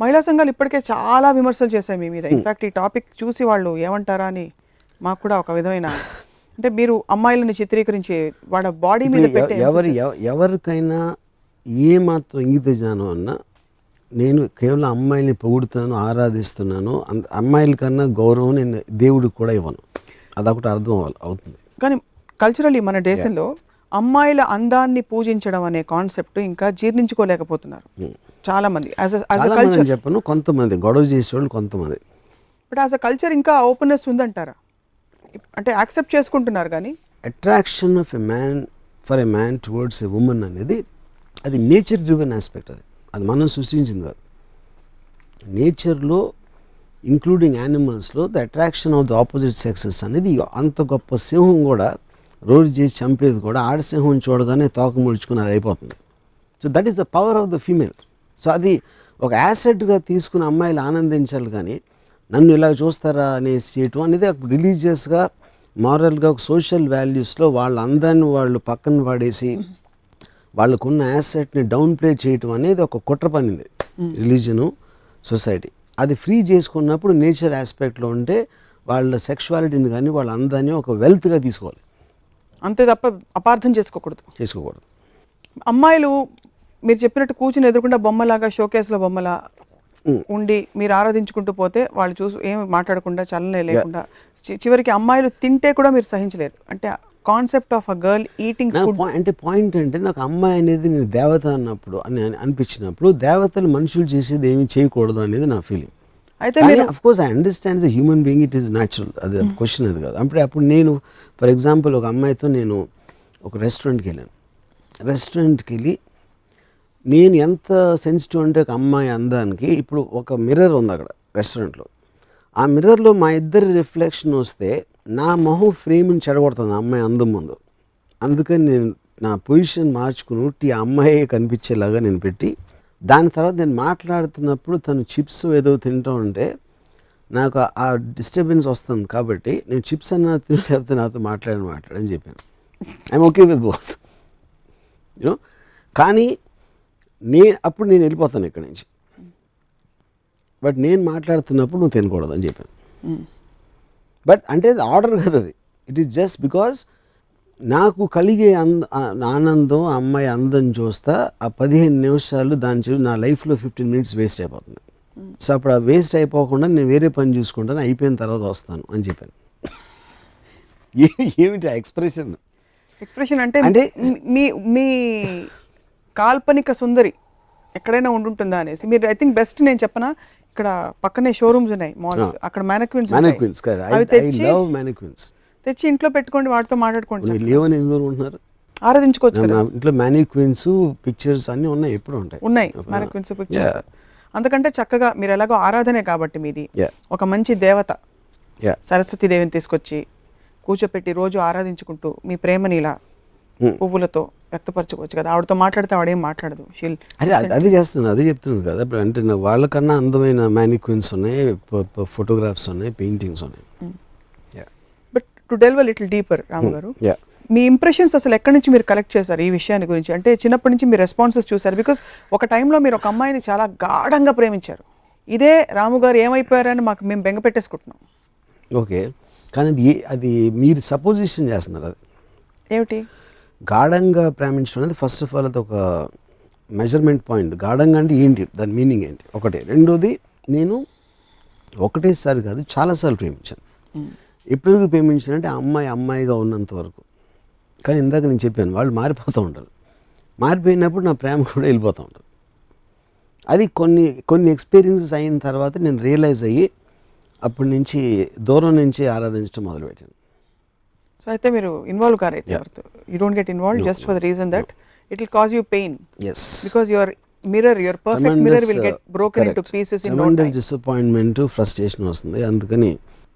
మహిళా సంఘాలు ఇప్పటికే చాలా విమర్శలు చేశాయి మీ మీద. ఇన్ఫాక్ట్ ఈ టాపిక్ చూసి వాళ్ళు ఏమంటారా అని మాకు కూడా ఒక విధమైన అంటే మీరు అమ్మాయిలను చిత్రీకరించి వాళ్ళ బాడీ మీద ఎవరి ఎవరికైనా ఏ మాత్రం ఇంగిత జ్ఞానం అన్నా నేను కేవలం అమ్మాయిని పొగుడుతున్నాను ఆరాధిస్తున్నాను అమ్మాయిల కన్నా గౌరవం నేను దేవుడికి కూడా ఇవ్వను. అదొకటి అర్థం అవ్వాలి అవుతుంది. కానీ కల్చరల్లీ మన దేశంలో అమ్మాయిల అందాన్ని పూజించడం అనే కాన్సెప్ట్ ఇంకా జీర్ణించుకోలేకపోతున్నారు. చాలా మంది చెప్పను కొంతమంది గొడవ చేసేవాళ్ళు కొంతమంది. బట్ యాజ్ అ కల్చర్ ఇంకా ఓపెన్నెస్ ఉందంటారా? అంటే యాక్సెప్ట్ చేసుకుంటున్నారు కానీ. Attraction of a man for a man towards a woman అనేది అది నేచర్ డ్రివెన్ ఆస్పెక్ట్ అది. అది మనం సృష్టించింది కాదు. నేచర్లో including యానిమల్స్లో the attraction of the opposite sexes అనేది అంత గొప్ప సింహం కూడా రోజు చేసి చంపేది కూడా ఆడసింహం చూడగానే తోక ముడుచుకుని అది అయిపోతుంది. So that is the power of the female so అది ఒక యాసెట్గా తీసుకుని అమ్మాయిలు ఆనందించాలి కానీ నన్ను ఇలా చూస్తారా అనేసి చేయటం అనేది రిలీజియస్గా మారల్గా ఒక సోషల్ వాల్యూస్లో వాళ్ళ అందాన్ని వాళ్ళు పక్కన పడేసి వాళ్ళకున్న యాసెట్ని డౌన్ ప్లే చేయటం అనేది ఒక కుట్ర పనింది రిలీజను సొసైటీ. అది ఫ్రీ చేసుకున్నప్పుడు నేచర్ ఆస్పెక్ట్లో ఉంటే వాళ్ళ సెక్షువాలిటీని కానీ వాళ్ళ అందాన్ని ఒక వెల్త్గా తీసుకోవాలి. అంతే తప్ప అపార్థం చేసుకోకూడదు. చేసుకోకూడదు. అమ్మాయిలు మీరు చెప్పినట్టు కూర్చుని ఎదురుకుండా బొమ్మలాగా షోకేస్లో బొమ్మలా ఉండి మీరు ఆరాధించుకుంటూ పోతే వాళ్ళు చూసి ఏం మాట్లాడకుండా చలనే లేకుండా చివరికి అమ్మాయిలు తింటే కూడా మీరు సహించలేరు. అంటే concept of a girl eating food అంటే పాయింట్ అంటే నాకు అమ్మాయి అనేది నేను దేవత అన్నప్పుడు అని అని అనిపించినప్పుడు దేవతలు మనుషులు చేసేది ఏమీ చేయకూడదు అనేది నా ఫీలింగ్ అయితే of course I understand the human being it is natural అది క్వశ్చన్ అది కాదు. అప్పుడు అప్పుడు నేను ఫర్ ఎగ్జాంపుల్ ఒక అమ్మాయితో నేను ఒక రెస్టారెంట్కి వెళ్ళాను. రెస్టారెంట్కి వెళ్ళి నేను ఎంత సెన్సిటివ్ అంటే ఒక అమ్మాయి అందానికి ఇప్పుడు ఒక మిర్రర్ ఉంది అక్కడ రెస్టారెంట్లో ఆ మిర్రర్లో మా ఇద్దరి రిఫ్లెక్షన్ వస్తే నా మొహం ఫ్రేమ్ని చెడగొడుతుంది ఆ అమ్మాయి అందం ముందు. అందుకని నేను నా పొజిషన్ మార్చుకుని ఉట్టి అమ్మాయి కనిపించేలాగా నేను పెట్టి దాని తర్వాత నేను మాట్లాడుతున్నప్పుడు తను చిప్స్ ఏదో తింటూ ఉంటే నాకు ఆ- ఆ డిస్టర్బెన్స్ వస్తుంది కాబట్టి నేను చిప్స్ అన్న తిని లేకపోతే నాతో మాట్లాడని మాట్లాడని చెప్పాను. I'm okay with both you know కానీ నేను అప్పుడు నేను వెళ్ళిపోతాను ఇక్కడి నుంచి. బట్ నేను మాట్లాడుతున్నప్పుడు నువ్వు తినకూడదు అని చెప్పాను. బట్ అంటే ఆర్డర్ కదా అది. ఇట్ ఈస్ జస్ట్ బికాస్ నాకు కలిగే అంద ఆనందం అమ్మాయి అందం చూస్తా ఆ పదిహేను నిమిషాలు దాని నా లైఫ్లో ఫిఫ్టీన్ మినిట్స్ వేస్ట్ అయిపోతుంది. సో అప్పుడు ఆ వేస్ట్ అయిపోకుండా నేను వేరే పని చూసుకుంటాను అయిపోయిన తర్వాత వస్తాను అని చెప్పాను. ఏమిటి ఆ ఎక్స్ప్రెషన్? ఎక్స్ప్రెషన్ అంటే అంటే- మీ మీ కాల్పనిక సుందరి ఎక్కడైనా ఉండుంటుందా అనేసి. మీరు ఐ థింక్ బెస్ట్ నేను చెప్పనా ఇక్కడ పక్కనే షోరూమ్స్ ఉన్నాయి మాల్స్ అక్కడ మ్యానక్విన్స్ కదా. అవి తెచ్చి తెచ్చి ఇంట్లో పెట్టుకోండి వాటితో మాట్లాడుకోండి లేవని ఎందుకు ఉంటున్నారు? ఆరాధించుకోవచ్చు కదా. ఇంట్లో మ్యానిక్విన్స్ పిక్చర్స్ అన్నీ ఉన్నాయి ఎప్పుడు ఉంటాయి. ఉన్నాయి మ్యానక్విన్స్ పిక్చర్స్ అందుకంటే చక్కగా మీరు ఎలాగో ఆరాధనే కాబట్టి మీది. ఒక మంచి దేవత సరస్వతి దేవిని తీసుకొచ్చి కూర్చోపెట్టి రోజు ఆరాధించుకుంటూ మీ ప్రేమని ఇలా. పువ్వులతో వ్యక్తపరచుకోవచ్చు కదా. ఆవిడతో మాట్లాడితే ఆవిడేం మాట్లాడదు. షీల్ అదే అది- చేస్తున్నాను అదే చెప్తున్నాను కదా. ఇప్పుడు అంటే వాళ్ళకన్నా అందమైన మ్యానిక్విన్స్ ఉన్నాయి ఫోటోగ్రాఫ్స్ ఉన్నాయి పెయింటింగ్స్ ఉన్నాయి. Yeah but to delve little deeper Ramu గారు యా మీ ఇంప్రెషన్స్ అసలు ఎక్కడి నుంచి మీరు కలెక్ట్ చేశారు ఈ విషయాన్ని గురించి? అంటే చిన్నప్పటి నుంచి మీరు రెస్పాన్సెస్ చూశారు బికాస్ ఒక టైంలో మీరు ఒక అమ్మాయిని చాలా గాఢంగా ప్రేమించారు. ఇదే రాము గారు ఏమైపోయారని మాకు మేము బెంగ పెట్టేసుకుంటున్నాం. ఓకే కానీ అది అది మీరు సపోజిషన్ చేస్తున్నారు అది. ఏమిటి? గాఢంగా ప్రేమించడం అనేది ఫస్ట్ ఆఫ్ ఆల్ అది ఒక మెజర్మెంట్ పాయింట్ గాఢంగా అంటే ఏంటి? దాని మీనింగ్ ఏంటి? ఒకటి. రెండోది నేను ఒకటేసారి కాదు చాలాసార్లు ప్రేమించాను. ఎప్పుడు ప్రేమించానంటే ఆ అమ్మాయి అమ్మాయిగా ఉన్నంత వరకు. కానీ ఇందాక నేను చెప్పాను వాళ్ళు మారిపోతూ ఉంటారు. మారిపోయినప్పుడు నా ప్రేమ కూడా వెళ్ళిపోతూ ఉంటుంది. అది కొన్ని కొన్ని ఎక్స్పీరియన్సెస్ అయిన తర్వాత నేను రియలైజ్ అయ్యి అప్పటి నుంచి దూరం నుంచి ఆరాధించడం మొదలుపెట్టాను. సో అయితే మీరు ఇన్వాల్వ్ కారైతే ఎవరితో? You don't get involve just for the reason that it will cause you pain yes because your mirror your perfect mirror will get broken into pieces in no disappointment frustration వస్తుంది. అందుకని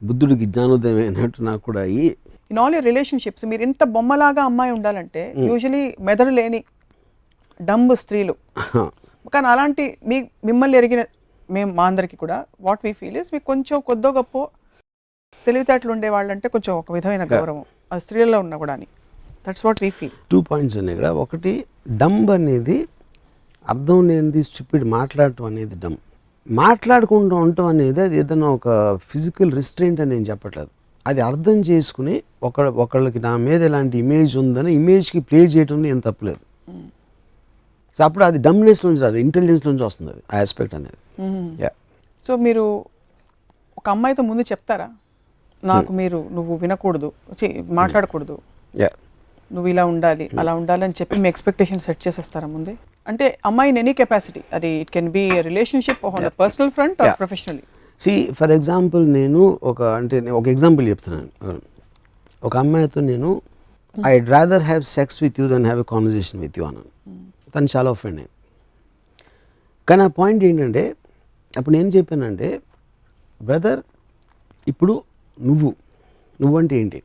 బుద్ధుడికి జ్ఞానోదయం అయినట్టు నాకు కూడా అయ్యి in all your relationships మీరు ఇంత బొమ్మలాగా అమ్మాయి ఉండాలంటే యూజువలీ మెదడు లేని డంబ్ స్త్రీలు. కానీ అలాంటి మీ మిమ్మల్ని ఎరిగిన మేము మా అందరికీ కూడా వాట్ వీ ఫీల్ ఇస్ మీకు కొంచెం కొద్దో గొప్ప తెలివితేటలు ఉండే వాళ్ళంటే కొంచెం ఒక విధమైన గౌరవం. స్త్రీలలో ఉన్నా కూడా అని that's what we feel two points ఉన్నాయి ఇక్కడ ఒకటి డంబ్ అనేది అర్థం లేనిది స్టూపిడ్ మాట్లాడటం అనేది డమ్ మాట్లాడుకుంటూ ఉండటం అనేది అది ఏదైనా ఒక ఫిజికల్ రిస్ట్రెయింట్ అని నేను చెప్పట్లేదు. అది అర్థం చేసుకుని ఒక ఒకళ్ళకి నా మీద ఇలాంటి ఇమేజ్ ఉందని ఇమేజ్కి ప్లే చేయడంలో ఏం తప్పలేదు. సో అప్పుడు అది డమ్నెస్ నుంచి రాదు ఇంటెలిజెన్స్ నుంచి వస్తుంది అది ఆ ఆస్పెక్ట్ అనేది. యా సో మీరు ఒక అమ్మాయితో ముందు చెప్తారా? నాకు మీరు నువ్వు వినకూడదు. మాట్లాడకూడదు. యా నువ్వు ఇలా ఉండాలి అలా ఉండాలి అని చెప్పి మీ ఎక్స్పెక్టేషన్ సెట్ చేసేస్తారా ముందే? అంటే అమ్మాయిని ఎనీ కెపాసిటీ అది it can be relationship on personal front or. Professionally see for example నేను ఒక అంటే నేను ఒక ఎగ్జాంపుల్ చెప్తున్నాను. ఒక అమ్మాయితో నేను I rather have sex with you then have a conversation with you అన్నాను. తను చాలా ఒఫెండ్ అయింది కానీ ఆ పాయింట్ ఏంటంటే అప్పుడు నేను చెప్పానంటే వెదర్ ఇప్పుడు నువ్వు నువ్వంటే ఏంటి?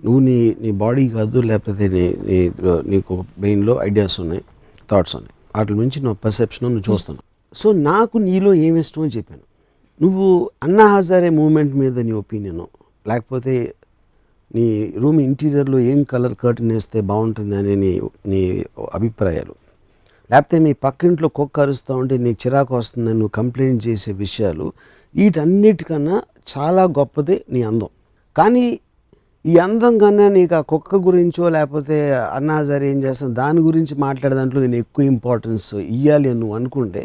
నువ్వు నీ నీ బాడీ కాదు లేకపోతే నీ నీ నీకు బ్రెయిన్లో ఐడియాస్ ఉన్నాయి థాట్స్ ఉన్నాయి. వాటి నుంచి నా పర్సెప్షన్ నువ్వు చూస్తున్నావు. సో నాకు నీలో ఏమి ఇష్టం అని చెప్పాను. నువ్వు అన్నా హజారే మూమెంట్ మీద నీ ఒపీనియను లేకపోతే నీ రూమ్ ఇంటీరియర్లో ఏం కలర్ కర్టన్ వేస్తే బాగుంటుంది అనే నీ నీ అభిప్రాయాలు లేకపోతే మీ పక్కింట్లో కుక్క అరుస్తూ ఉంటే నీకు చిరాకు వస్తుందని నువ్వు కంప్లైంట్ చేసే విషయాలు వీటన్నిటికన్నా చాలా గొప్పది నీ అందం. కానీ ఈ అందం కన్నా నీకు ఆ కుక్క గురించో లేకపోతే అన్నా హజారే ఏం చేస్తాను దాని గురించి మాట్లాడే దాంట్లో నేను ఎక్కువ ఇంపార్టెన్స్ ఇవ్వాలి అని నువ్వు అనుకుంటే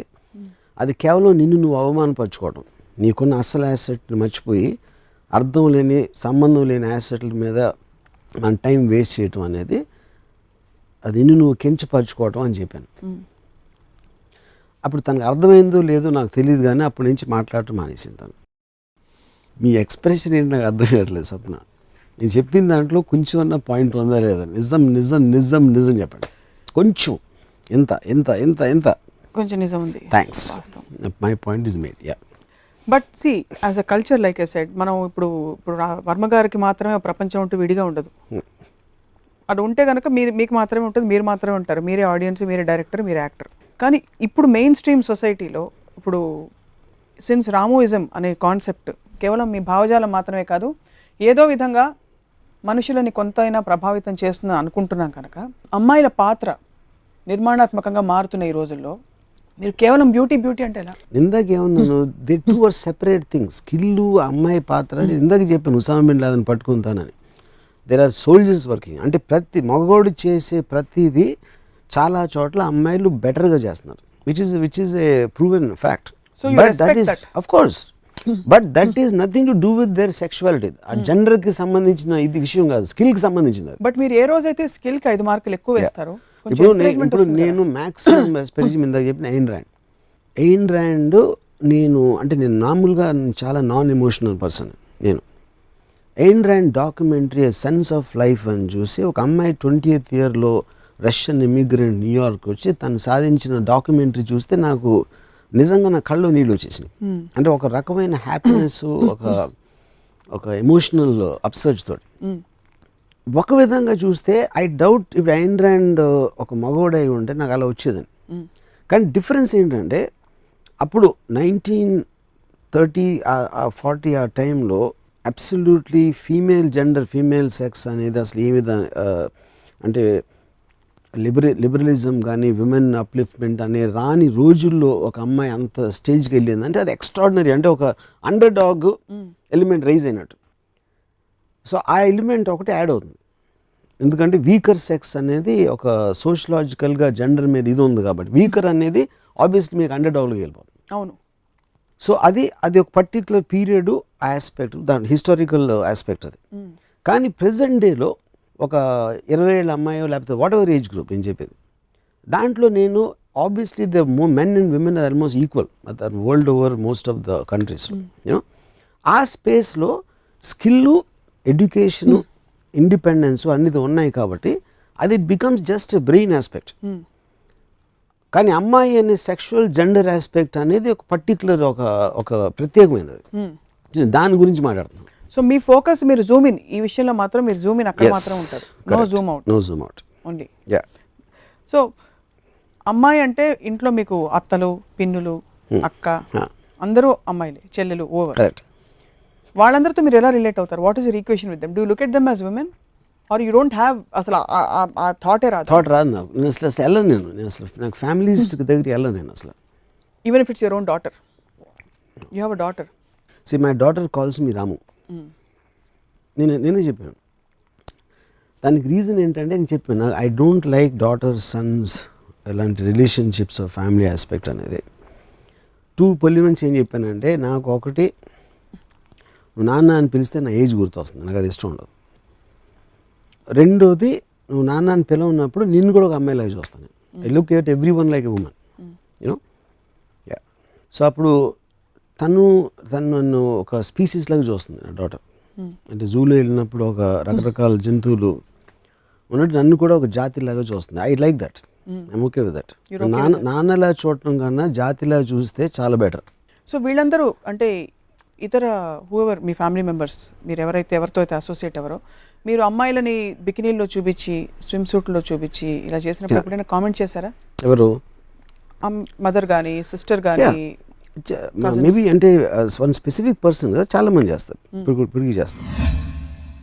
అది కేవలం నిన్ను నువ్వు అవమానపరచుకోవడం. నీకున్న అసలు యాసెట్ని మర్చిపోయి అర్థం లేని సంబంధం లేని యాసెట్ల మీద మన టైం వేస్ట్ చేయటం అనేది అది నిన్ను నువ్వు కించపరచుకోవటం అని చెప్పాను. అప్పుడు తనకు అర్థమైందో లేదో నాకు తెలియదు కానీ అప్పటి నుంచి మాట్లాడటం మానేసింది తను. మీ ఎక్స్ప్రెషన్ ఏంటి నాకు అర్థం కావట్లేదు స్వప్న. నేను చెప్పిన దాంట్లో కొంచెం అన్న పాయింట్ ఉందా లేదా? నిజం నిజం నిజం నిజం చెప్పండి. కొంచెం. ఎంత ఎంత ఎంత ఎంత? కొంచెం నిజం ఉంది. Thanks. My point is made yeah but see as a culture like a said మనం ఇప్పుడు ఇప్పుడు రా- వర్మ గారికి మాత్రమే ప్రపంచం ఉంటూ విడిగా ఉండదు. అది ఉంటే కనుక మీరు మీకు మాత్రమే ఉంటుంది మీరు మాత్రమే ఉంటారు. మీరే ఆడియన్స్ మీరే డైరెక్టర్ మీరే యాక్టర్ కానీ ఇప్పుడు మెయిన్ స్ట్రీమ్ సొసైటీలో ఇప్పుడు సిన్స్ రామోయిజం అనే కాన్సెప్ట్ కేవలం మీ భావజాలం మాత్రమే కాదు ఏదో విధంగా మనుషులని కొంతైనా ప్రభావితం చేస్తుందని అనుకుంటున్నాం కనుక అమ్మాయిల పాత్ర నిర్మాణాత్మకంగా మారుతున్న ఈ రోజుల్లో మీరు కేవలం బ్యూటీ బ్యూటీ అంటే ఎలా? ఇందాక ఏమన్నాను? The two are separate things. Skill అమ్మాయి పాత్ర అని ఇందాక చెప్పాను ఉసామా బిన్ లాదన్ పట్టుకుంటానని. దేర్ ఆర్ సోల్జర్స్ వర్కింగ్ అంటే ప్రతి మగవాడు చేసే ప్రతిదీ చాలా చోట్ల అమ్మాయిలు బెటర్గా చేస్తున్నారు. Which is which is a proven fact but that is. Of course but that is nothing to do with their sexuality ఆ జెండర్కి సంబంధించిన ఇది విషయం కాదు స్కిల్కి సంబంధించింది అది బట్ మీరు ఏ రోజైతే స్కిల్కి ఐదు మార్కులు ఎక్కువ వేస్తారో ఇప్పుడు ఇప్పుడు. నేను మ్యాక్సిమం రెస్పెక్ట్ ఇందాక చెప్పిన ఎయిన్ ర్యాండ్ ఎయిన్ ర్యాండ్ నేను అంటే నేను మామూలుగా చాలా నాన్ ఎమోషనల్ పర్సన్ నేను Ayn Rand documentary sense of life అని చూసి ఒక అమ్మాయి ట్వంటీ ఎయిత్ ఇయర్లో రష్యన్ ఇమిగ్రెంట్ న్యూయార్క్ వచ్చి తను సాధించిన డాక్యుమెంటరీ చూస్తే నాకు నిజంగా నా కళ్ళు నీళ్ళు వచ్చేసినాయి. అంటే ఒక రకమైన హ్యాపీనెస్ ఒక ఒక ఎమోషనల్ అప్సర్జ్ తోటి. ఒక విధంగా చూస్తే ఐ డౌట్ ఇప్పుడు ఐన్ ర్యాండ్ ఒక మగోడై ఉంటే నాకు అలా వచ్చేదని. కానీ డిఫరెన్స్ ఏంటంటే అప్పుడు నైన్టీన్ థర్టీ ఫార్టీ ఆ టైంలో absolutely female gender female sex అనేది అసలు ఏ విధంగా అంటే లిబరే లిబరలిజం కానీ విమెన్ అప్లిఫ్ట్మెంట్ అనే రాని రోజుల్లో ఒక అమ్మాయి అంత స్టేజ్కి వెళ్ళింది. అంటే అది ఎక్స్ట్రాడినరీ అంటే ఒక అండర్ డాగ్ ఎలిమెంట్ రైజ్ అయినట్టు. సో ఆ ఎలిమెంట్ ఒకటి యాడ్ అవుతుంది. ఎందుకంటే వీకర్ సెక్స్ అనేది ఒక సోషలాజికల్గా జెండర్ మీద ఇది ఉంది కాబట్టి వీకర్ అనేది ఆబ్వియస్లీ మీకు అండర్ డాగ్లోకి వెళ్ళిపోతుంది. అవును. సో అది అది ఒక పర్టికులర్ పీరియడ్ ఆస్పెక్ట్ దాని హిస్టారికల్ ఆస్పెక్ట్ అది. కానీ ప్రజెంట్ డేలో ఒక ఇరవై ఏళ్ళ అమ్మాయో లేకపోతే వాట్ ఎవర్ ఏజ్ గ్రూప్ నేను చెప్పేది. దాంట్లో నేను obviously the mo men and women are almost equal world over most of the countries you know ఆ స్పేస్లో స్కిల్ ఎడ్యుకేషను ఇండిపెండెన్స్ అన్నిది ఉన్నాయి కాబట్టి అది it becomes just brain aspect కానీ అమ్మాయి అనే సెక్షువల్ జెండర్ ఆస్పెక్ట్ అనేది ఒక పర్టికులర్ ఒక ఒక ప్రత్యేకమైనది. దాని గురించి మాట్లాడుతున్నాం సో మీ ఫోకస్ మీరు జూమ్ ఇన్ ఈ విషయంలో మాత్రం మీరు జూమ్ ఇన్ అక్కడ మాత్రం ఉంటారు. No zoom out no zoom out only yeah so అమ్మాయి అంటే ఇంట్లో మీకు అత్తలు పిన్నులు అక్క Yeah. అందరూ అమ్మాయిలే చెల్లెలు ఓవర్. కరెక్ట్ వాళ్ళందరితో మీరు ఎలా రిలేట్ అవుతారు? What is your equation with them do look at them as women or you don't have అసలు ఆ- థాటే రాదు? థాట్ రాదు నాకు. నేను అసలు అసలు వెళ్ళను నేను. నేను అసలు నాకు ఫ్యామిలీస్ దగ్గరికి వెళ్ళను నేను అసలు. Even if it's your own daughter you have a daughter see my daughter calls me Ramu నేను నేనే చెప్పాను. దానికి రీజన్ ఏంటంటే నేను చెప్పాను I don't like daughter sons ఇలాంటి రిలేషన్షిప్స్ ఫ్యామిలీ ఆస్పెక్ట్ అనేది. టూ పొల్యూమెన్స్ ఏం చెప్పానంటే నాకు ఒకటి నువ్వు నాన్న అని పిలిస్తే నా ఏజ్ గుర్తొస్తుంది నాకు అది ఇష్టం ఉండదు. రెండోది నువ్వు నాన్న అని పిలవన్నప్పుడు నిన్ను కూడా ఒక అమ్మాయిలాగా చూస్తాను I look at everyone like a woman you know yeah so అప్పుడు తను తను నన్ను ఒక స్పీసీస్ లాగా చూస్తుంది నా డాటర్ అంటే జూలో వెళ్ళినప్పుడు ఒక రకరకాల జంతువులు ఉన్నట్టు నన్ను కూడా ఒక జాతిలాగా చూస్తుంది. I like that I'm okay with that నాన్న నాన్నలా చూడటం కన్నా జాతిలా చూస్తే చాలా బెటర్ సో వీళ్ళందరూ అంటే ఇతర హూఎవర్ మీ ఫ్యామిలీ మెంబర్స్ మీరు ఎవరైతే ఎవరితో అయితే అసోసియేట్ ఎవరో మీరు అమ్మాయిలని బికినీల్లో చూపించి స్విమ్ సూట్లో చూపించి ఇలా చేసినప్పుడు ఎప్పుడైనా కామెంట్ చేశారా? ఎవరు? మదర్ కానీ సిస్టర్ కానీ మేబీ అంటే వన్ స్పెసిఫిక్ పర్సన్ కదా చాలా మంది చేస్తారు. ఇప్పుడు ఇప్పుడు చేస్తారు.